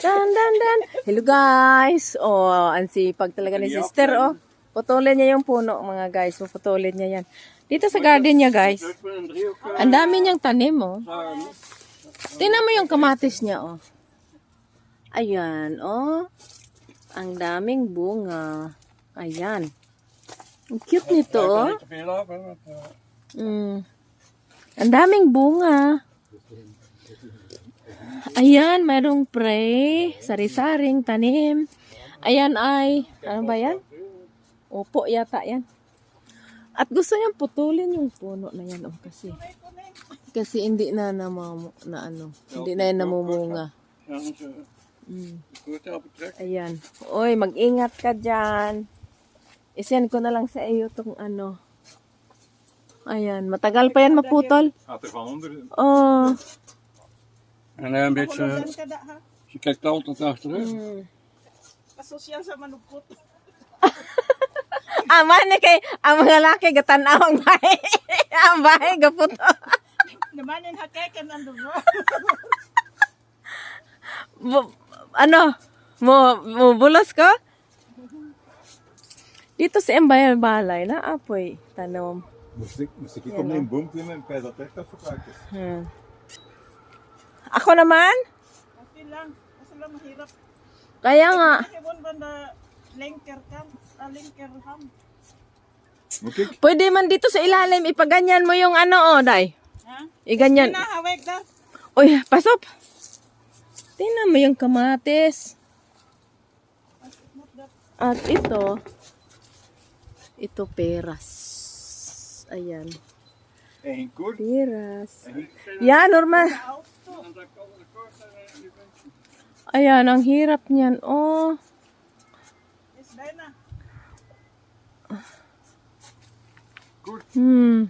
Dan, dan, dan. Hello guys. Oh, ang sipag talaga ni sister, oh. Putulin niya yung puno, mga guys. Puputulin niya yan. Dito sa garden niya, guys. Ang dami niyang tanim, oh. Tingnan mo yung kamatis niya, oh. Ayan, oh. Ang daming bunga. Ayan. Ang cute nito, oh. Mm. Ang daming bunga. Ayan, mayroong pre, sari-saring tanim. Ayan ay, ano ba yan? Opo yata yan. At gusto niyang putulin yung puno na yan, oh, kasi. Kasi hindi na namamu, na ano, hindi na yan namumunga. Mm. Ayan. Oy, mag-ingat ka dyan. Isend ko na lang sa iyo tong ano. Ayan, matagal pa yan maputol. Oh. En hij een beetje. Je kijkt altijd achteruit. Mm. Kasosyal sa manupot. Ama ni kay ang mga laki gatanaw ang bahay. ang bahay gaputo. Namanin hakekan ang dugo. Ano? Mo mo bulos ko? Dito sa Embayan Balay na apoy tanom. Moest ik, moest ik op een boom klimmen en dat echt afgepakt is. Hmm. Ako naman? Okay lang. Kasi lang mahirap. Kaya nga. Nakibon ba na linker kam? Linker ham? Moet ik? Pwede man dito sa ilalim ipaganyan mo yung ano oh, day. Ha? Iganyan. Pinahawag da. Uy, pasok. Tingnan mo yung kamatis. At ito, ito peras. Ayan, peras. Yan, normal. Ayan, ang hirap niyan. Oh, hmm.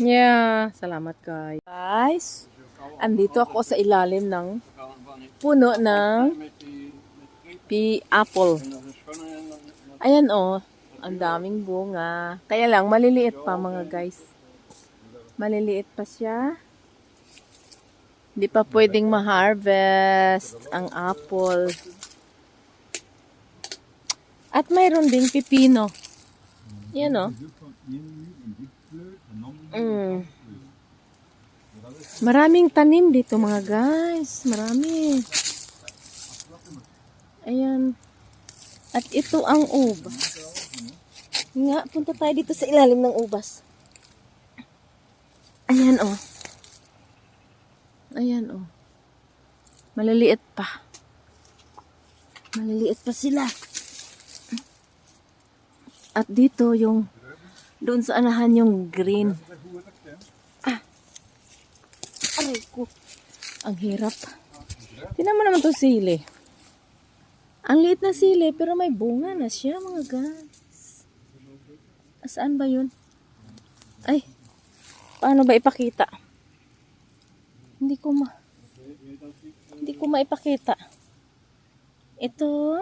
Yeah, salamat guys. Guys, andito ako sa ilalim ng puno ng pi apple. Ayan oh, ang daming bunga. Kaya lang, maliliit pa mga guys. Maliliit pa siya. Hindi pa pwedeng ma-harvest ang apple. At mayroon ding pipino. Yan oh. Mm. Maraming tanim dito mga guys. Marami. Ayan. At ito ang ubas. Nga, punta tayo dito sa ilalim ng ubas. Ayan, oh. Ayan, oh. Maliliit pa. Maliliit pa sila. At dito yung doon sa anahan yung green. Ah. Aray ko. Ang hirap. Tingnan mo naman to sili. Ang liit na sili, pero may bunga na siya, mga guys. Saan ba yun? Ay, paano ba ipakita? Hindi ko ma... Hindi ko maipakita. Ito.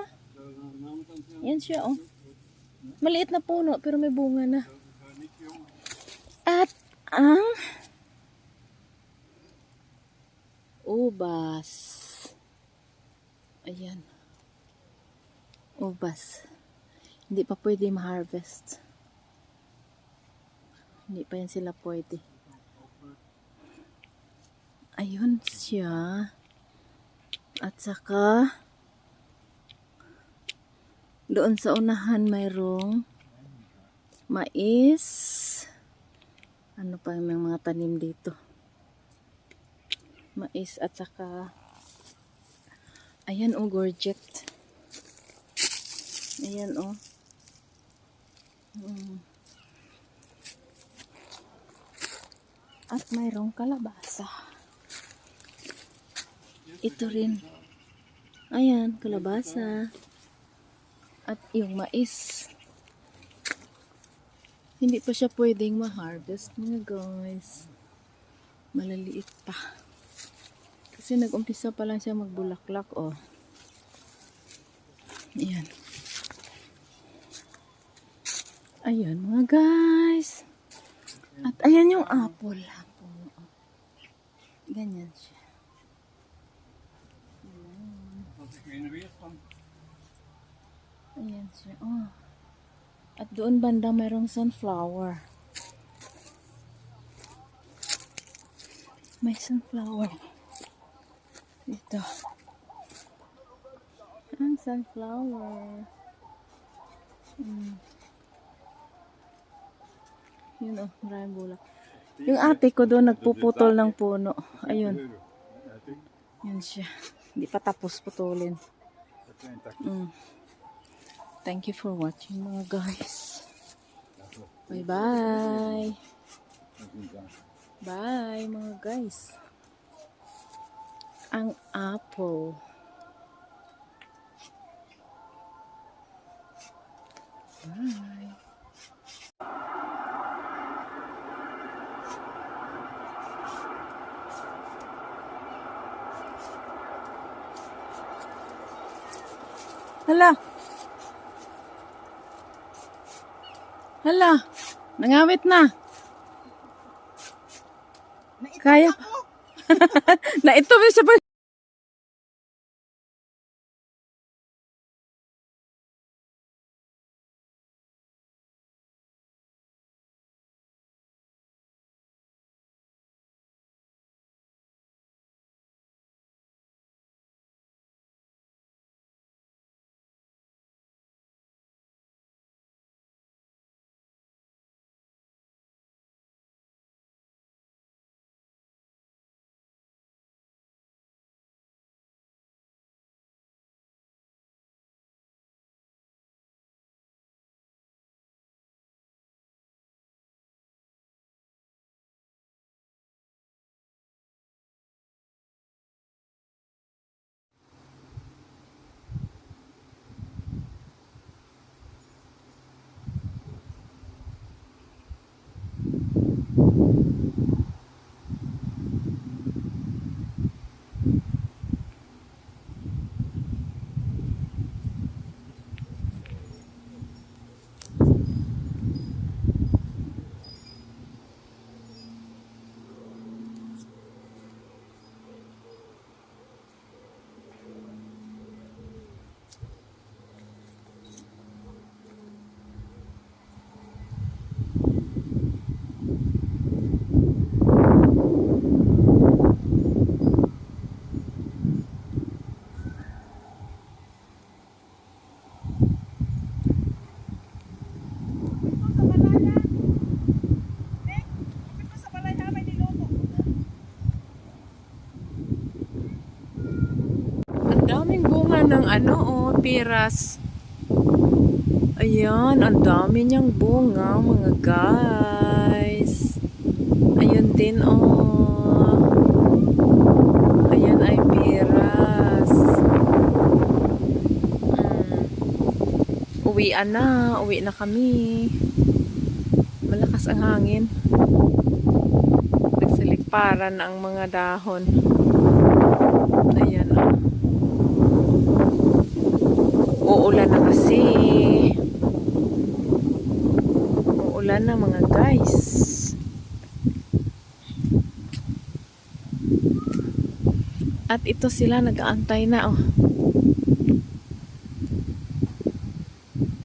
Yan siya, oh. Maliit na puno, pero may bunga na. At ang ubas. Ayan ubas. Hindi pa pwede ma-harvest. Hindi pa yan sila pwede. Ayun siya. At saka, doon sa unahan mayroong mais. Ano pa yung mga tanim dito? Mais at saka, ayan o, gorget. Ayan, oh. Mm. At mayroong kalabasa. Ito rin. Ayan, kalabasa. At yung mais. Hindi pa siya pwedeng ma-harvest mga guys. Malaliit pa. Kasi nag-umpisa pa lang siya magbulaklak, oh. Ayan. Ayan mga guys. At ayan yung apple. Ganyan siya. Man. Ayan siya. Oh. At doon banda mayroong sunflower. May sunflower. Dito. Ang sunflower. Mm. Yun oh, maraming bulak. Yung ate ko doon nagpuputol ng puno. Ayun. Yan siya. Hindi pa tapos putulin. Mm. Thank you for watching mga guys. Bye bye. Bye mga guys. Ang apple. Bye. Hala. Hala. Nangawit na. Kaya. na ito siya pa. Sa balaya. Nek, ito sa balaya may niluto. Ang daming bunga ng ano oh, piras. Ayan, ang dami niyang bunga mga guys. Ayun din oh. Ayan ay piras. Mm. Uwian na, uwi na kami. Malakas ang hangin. Nagsilikparan ang mga dahon. Ayan oh. Uulan na kasi. Uulan na mga guys. At ito sila nag-aantay na oh.